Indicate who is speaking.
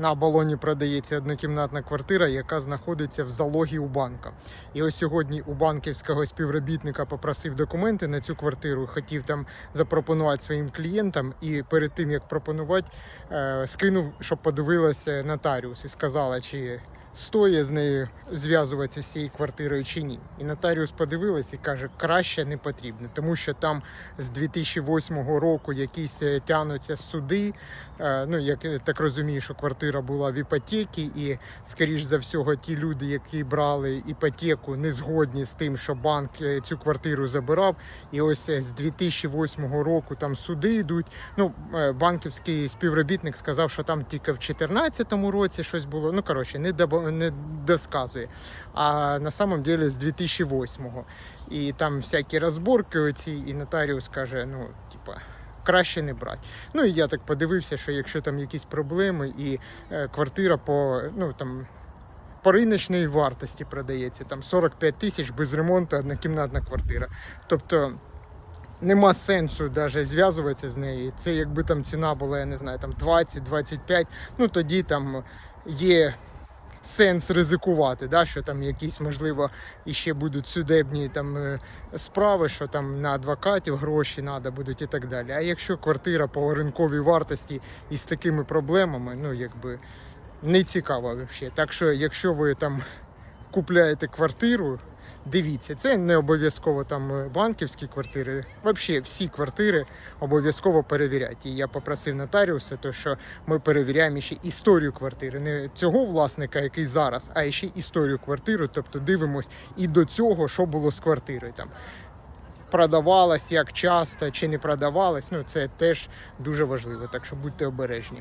Speaker 1: На балоні продається однокімнатна квартира, яка знаходиться в залогі у банка. І ось сьогодні у банківського співробітника попросив документи на цю квартиру, хотів там запропонувати своїм клієнтам. І перед тим як пропонувати, е, скинув, щоб подивилася нотаріус і сказала, чи стоїть з нею зв'язуватися з цією квартирою чи ні. І нотаріус подивилась і каже, краще не потрібно, тому що там з 2008 року якісь е, тянуться суди. Е, Ну, як так розумію, що квартира була в іпотеці, і, скоріш за всього, ті люди, які брали іпотеку, не згодні з тим, що банк е, цю квартиру забирав. І ось е, з 2008 року там суди йдуть. Ну, е, банківський співробітник сказав, що там тільки в 2014 році щось було. Ну, коротше, не, добо- не досказує. А на самом деле з 2008-го. І там всякі розборки оці, і нотаріус каже, ну, типа. Краще не брати. Ну і я так подивився, що якщо там якісь проблеми, і е, квартира по ну там по риночній вартості продається, там 45 тисяч без ремонту однокімнатна квартира. Тобто нема сенсу навіть зв'язуватися з нею. Це якби там ціна була, я не знаю, там 20-25, ну тоді там є сенс ризикувати, да, що там якісь, можливо, іще будуть судебні там е, справи, що там на адвокатів гроші треба будуть і так далі. А якщо квартира по ринковій вартості і з такими проблемами, ну якби не цікаво взагалі. Так що, якщо ви там купляєте квартиру, дивіться, це не обов'язково там е, банківські квартири. Взагалі всі квартири обов'язково перевіряйте. І я попросив нотаріуса, то що ми перевіряємо ще історію квартири, не цього власника, який зараз, а ще історію квартири. Тобто дивимось і до цього, що було з квартирою там. Продавалась, як часто чи не продавалась, ну це теж дуже важливо, так що будьте обережні.